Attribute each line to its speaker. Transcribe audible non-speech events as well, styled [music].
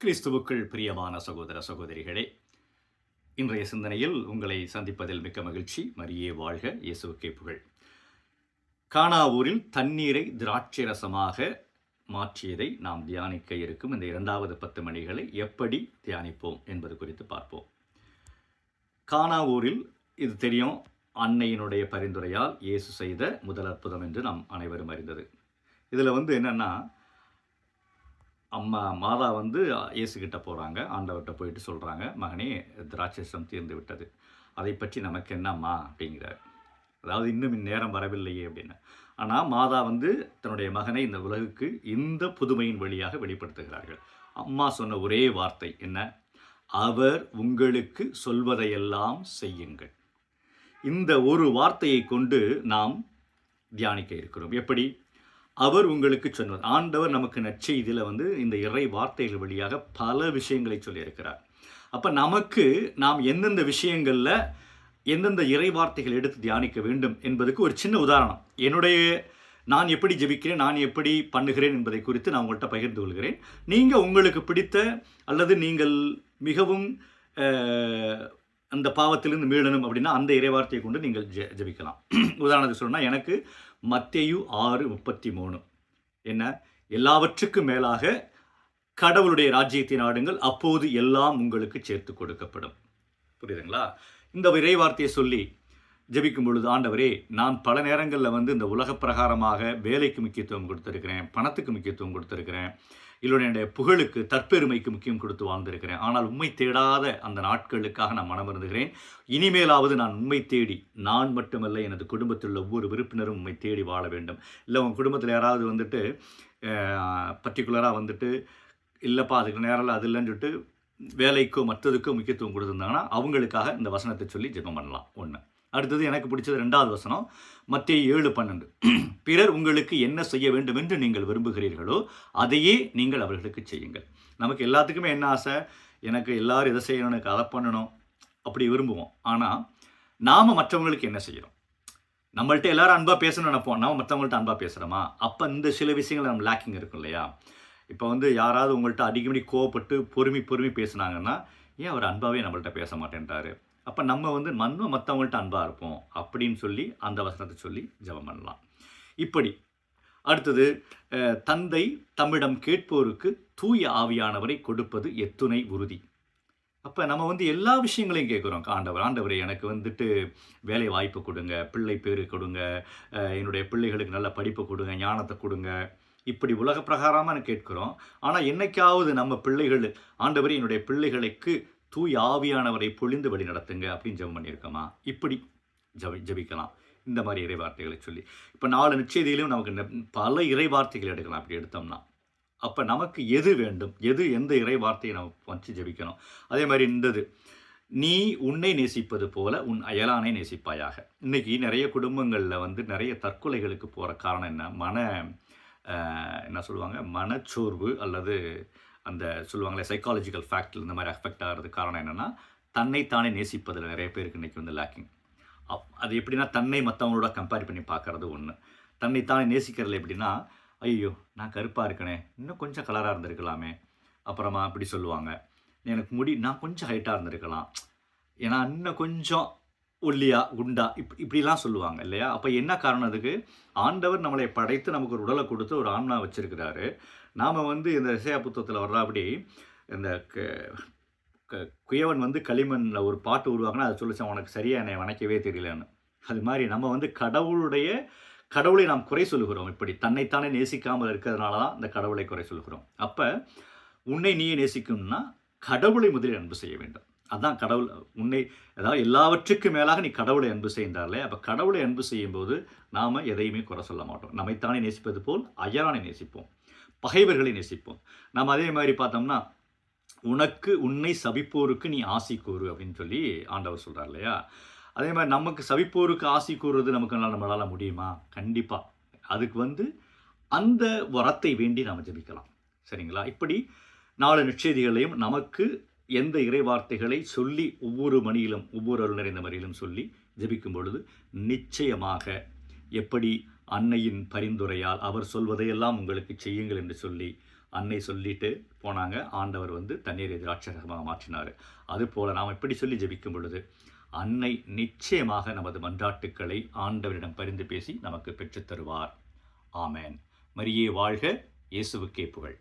Speaker 1: கிறிஸ்துவுக்குள் பிரியமான சகோதர சகோதரிகளே இன்றைய சிந்தனையில் உங்களை சந்திப்பதில் மிக்க மகிழ்ச்சி. மரியே வாழ்க இயேசுவுக்கே புகழ். கானாவூரில் தண்ணீரை திராட்சை ரசமாக மாற்றியதை நாம் தியானிக்க இருக்கும் இந்த இரண்டாவது பத்து மணிகளை எப்படி தியானிப்போம் என்பது குறித்து பார்ப்போம். காணாவூரில் இது தெரியும் அன்னையினுடைய பரிந்துரையால் இயேசு செய்த முதல் அற்புதம் என்று நாம் அனைவரும் அறிந்தது. இதில் வந்து என்னென்னா அம்மா மாதா வந்து இயேசுகிட்ட போகிறாங்க ஆண்டவர்கிட்ட போயிட்டு சொல்கிறாங்க மகனே திராட்சசம் தீர்ந்து விட்டது. அதை பற்றி நமக்கு என்னம்மா? அப்படிங்கிறார். அதாவது இன்னும் இந்நேரம் வரவில்லையே அப்படின்னு. ஆனால் மாதா வந்து தன்னுடைய மகனை இந்த உலகுக்கு இந்த புதுமையின் வழியாக வெளிப்படுத்துகிறார்கள். அம்மா சொன்ன ஒரே வார்த்தை என்ன? அவர் உங்களுக்கு சொல்வதையெல்லாம் செய்யுங்கள். இந்த ஒரு வார்த்தையை கொண்டு நாம் தியானிக்க இருக்கிறோம். எப்படி? அவர் உங்களுக்கு சொன்னார். ஆண்டவர் நமக்கு நற்செய்தியில் வந்து இந்த இறை வார்த்தைகள் வழியாக பல விஷயங்களை சொல்லியிருக்கிறார். அப்போ நமக்கு நாம் எந்தெந்த விஷயங்களில் எந்தெந்த இறை வார்த்தைகள் எடுத்து தியானிக்க வேண்டும் என்பதுக்கு ஒரு சின்ன உதாரணம். என்னுடைய நான் எப்படி ஜெபிக்கிறேன் நான் எப்படி பண்ணுகிறேன் என்பதை குறித்து நான் உங்கள்கிட்ட பகிர்ந்து கொள்கிறேன். நீங்கள் உங்களுக்கு பிடித்த அல்லது நீங்கள் மிகவும் அந்த பாவத்திலிருந்து மீளணும் அப்படின்னா அந்த இறைவார்த்தையை கொண்டு நீங்கள் ஜெ ஜெபிக்கலாம். [clears throat] உதாரணத்துக்கு சொல்லணும்னா எனக்கு மத்தேயு ஆறு முப்பத்தி மூணு என்ன? எல்லாவற்றுக்கும் மேலாக கடவுளுடைய ராஜ்யத்தை நாடுங்கள் அப்போது எல்லாம் உங்களுக்கு சேர்த்து கொடுக்கப்படும். புரியுதுங்களா? இந்த இறைவார்த்தையை சொல்லி ஜபிக்கும் பொழுது ஆண்டவரே நான் பல நேரங்களில் வந்து இந்த உலக பிரகாரமாக வேலைக்கு முக்கியத்துவம் கொடுத்துருக்கிறேன் பணத்துக்கு முக்கியத்துவம் கொடுத்துருக்கிறேன் என்னுடைய புகழுக்கு தற்பெருமைக்கு முக்கியம் கொடுத்து வாழ்ந்திருக்கிறேன். ஆனால் உண்மை தேடாத அந்த நாட்களுக்காக நான் மனமருந்துகிறேன். இனிமேலாவது நான் உண்மை தேடி நான் மட்டுமல்ல எனது குடும்பத்தில் உள்ள ஒவ்வொரு உறுப்பினரும் உண்மை தேடி வாழ வேண்டும். இல்லை உங்கள் குடும்பத்தில் யாராவது வந்துட்டு பர்டிகுலராக வந்துட்டு இல்லைப்பா அதுக்கு நேரம் அது இல்லைன்னு சொல்லிட்டு வேலைக்கோ மற்றதுக்கோ முக்கியத்துவம் கொடுத்துருந்தாங்கன்னா அவங்களுக்காக இந்த வசனத்தை சொல்லி ஜெபம் பண்ணலாம். ஒன்று அடுத்தது எனக்கு பிடிச்சது ரெண்டாவது வசனம் மத்திய ஏழு பன்னெண்டு. பிறர் உங்களுக்கு என்ன செய்ய வேண்டும் என்று நீங்கள் விரும்புகிறீர்களோ அதையே நீங்கள் அவர்களுக்கு செய்யுங்கள். நமக்கு எல்லாத்துக்குமே என்ன ஆசை? எனக்கு எல்லாரும் இதை செய்யணும் எனக்கு அதை பண்ணணும் அப்படி விரும்புவோம். ஆனால் நாம் மற்றவங்களுக்கு என்ன செய்கிறோம் நம்மள்ட்ட எல்லாரும் அன்பாக பேசணும்னு நினைப்போம். நம்ம மற்றவங்கள்ட்ட அன்பாக பேசுகிறோமா அப்போ இந்த சில விஷயங்கள் நம்ம லேக்கிங் இருக்கும் இல்லையா? இப்போ வந்து யாராவது உங்கள்கிட்ட அடிக்கடி கோவப்பட்டு பொறுமை பொறுமை பேசுனாங்கன்னா ஏன் அவர் அன்பாகவே நம்மள்ட்ட பேச மாட்டேன்றாரு? அப்போ நம்ம வந்து நம்ம மற்றவங்கள்ட்ட அன்பாக இருப்போம் அப்படின்னு சொல்லி அந்த வசனத்தை சொல்லி ஜெபம் பண்ணலாம். இப்படி. அடுத்தது தந்தை தம்மிடம் கேட்போருக்கு தூய ஆவியானவரை கொடுப்பது எத்துணை உறுதி. அப்போ நம்ம வந்து எல்லா விஷயங்களையும் கேட்குறோம். ஆண்டவர் ஆண்டவர் எனக்கு வந்துட்டு வேலை வாய்ப்பு கொடுங்க பிள்ளை பேர் கொடுங்க என்னுடைய பிள்ளைகளுக்கு நல்ல படிப்பு கொடுங்க ஞானத்தை கொடுங்க. இப்படி உலக பிரகாரமாக கேட்குறோம். ஆனால் என்னைக்காவது நம்ம பிள்ளைகள் ஆண்டவர் என்னுடைய பிள்ளைகளுக்கு தூய் ஆவியானவரை பொழிந்து வழி நடத்துங்க அப்படின்னு ஜெபம் பண்ணியிருக்கோமா? இப்படி ஜபி ஜபிக்கலாம். இந்த மாதிரி இறை வார்த்தைகளை சொல்லி. இப்போ நாலு நிச்சயதியிலும் நமக்கு நெ- பல இறைவார்த்தைகள் எடுக்கலாம். அப்படி எடுத்தோம்னா. அப்போ நமக்கு எது வேண்டும்? எது எந்த இறை வார்த்தையை நம்ம வச்சு ஜெபிக்கணும்? அதே மாதிரி இந்தது நீ உன்னை நேசிப்பது போல உன் அயலானை நேசிப்பாயாக. இன்றைக்கி நிறைய குடும்பங்களில் வந்து நிறைய தற்கொலைகளுக்கு போகிற காரணம் என்ன? மன என்ன சொல்லுவாங்க? மனச்சோர்வு அல்லது அந்த சொல்லுவாங்களே சைக்காலஜிக்கல் ஃபேக்டில் இந்த மாதிரி அஃபெக்ட் ஆகிறது காரணம் என்னென்னா தன்னைத்தானே நேசிப்பதில் நிறைய பேருக்கு இன்றைக்கி வந்து லேக்கிங் அப் அது எப்படின்னா தன்னை மற்றவங்களோட கம்பேர் பண்ணி பார்க்கறது ஒன்று தன்னைத்தானே நேசிக்கிறதுல எப்படின்னா ஐயோ நான் கருப்பாக இருக்கனே இன்னும் கொஞ்சம் கலராக இருந்திருக்கலாமே அப்புறமா அப்படி சொல்லுவாங்க. எனக்கு முடி நான் கொஞ்சம் ஹைட்டாக இருந்திருக்கலாம். ஏன்னா இன்னும் கொஞ்சம் ஒல்லியா குண்டா இப் இப்படிலாம் சொல்லுவாங்க இல்லையா? அப்போ என்ன காரணம் அதுக்கு? ஆண்டவர் நம்மளை படைத்து நமக்கு ஒரு உடலை கொடுத்து ஒரு ஆன்மா வச்சுருக்கிறாரு. நாம் வந்து இந்த இசையா புத்தகத்தில் வர்றாப்படி இந்த க- க- குயவன் வந்து களிமண்ணில் ஒரு பாட்டு உருவாங்கன்னா அதை சொல்லிச்சான் உனக்கு சரியாக என்னை வணக்கவே தெரியலன்னு. அது மாதிரி நம்ம வந்து கடவுளுடைய கடவுளை நாம் குறை சொல்லுகிறோம் இப்படி. தன்னைத்தானே நேசிக்காமல் இருக்கிறதுனால தான் இந்த கடவுளை குறை சொல்லுகிறோம். அப்போ உன்னை நீயே நேசிக்கணும்னா கடவுளை முதலில் அன்பு செய்ய வேண்டும். அதான் கடவுள் உன்னை அதாவது எல்லாவற்றுக்கும் மேலாக நீ கடவுளை அன்பு செய்தாலே அப்போ கடவுளை அன்பு செய்யும்போது நாம் எதையுமே குறை சொல்ல மாட்டோம். நம்மைத்தானே நேசிப்பது போல் அயலானை நேசிப்போம். பகைவர்களை நேசிப்போம். நாம் அதே மாதிரி பார்த்தோம்னா உனக்கு உன்னை சபிப்போருக்கு நீ ஆசி கூறு அப்படின்னு சொல்லி ஆண்டவர் சொல்கிறார் இல்லையா? அதே மாதிரி நமக்கு சபிப்போருக்கு ஆசி கூறுறது நமக்கு நம்மளால் முடியுமா? கண்டிப்பாக அதுக்கு வந்து அந்த வரத்தை வேண்டி நாம் ஜெபிக்கலாம். சரிங்களா? இப்படி நாலு நிச்சயதிகளையும் நமக்கு எந்த இறைவார்த்தைகளை சொல்லி ஒவ்வொரு மணியிலும் ஒவ்வொரு அருள் நிறைந்த மணியிலும் சொல்லி ஜபிக்கும் பொழுது நிச்சயமாக எப்படி அன்னையின் பரிந்துரையால் அவர் சொல்வதையெல்லாம் உங்களுக்கு செய்யுங்கள் என்று சொல்லி அன்னை சொல்லிட்டு போனாங்க. ஆண்டவர் வந்து தண்ணீரை திராட்சரகமாக மாற்றினார். அதுபோல் நாம் இப்படி சொல்லி ஜபிக்கும் பொழுது அன்னை நிச்சயமாக நமது மன்றாட்டுக்களை ஆண்டவரிடம் பரிந்து பேசி நமக்கு பெற்றுத் தருவார். மரியே வாழ்க. இயேசுவுக்கே புகழ்.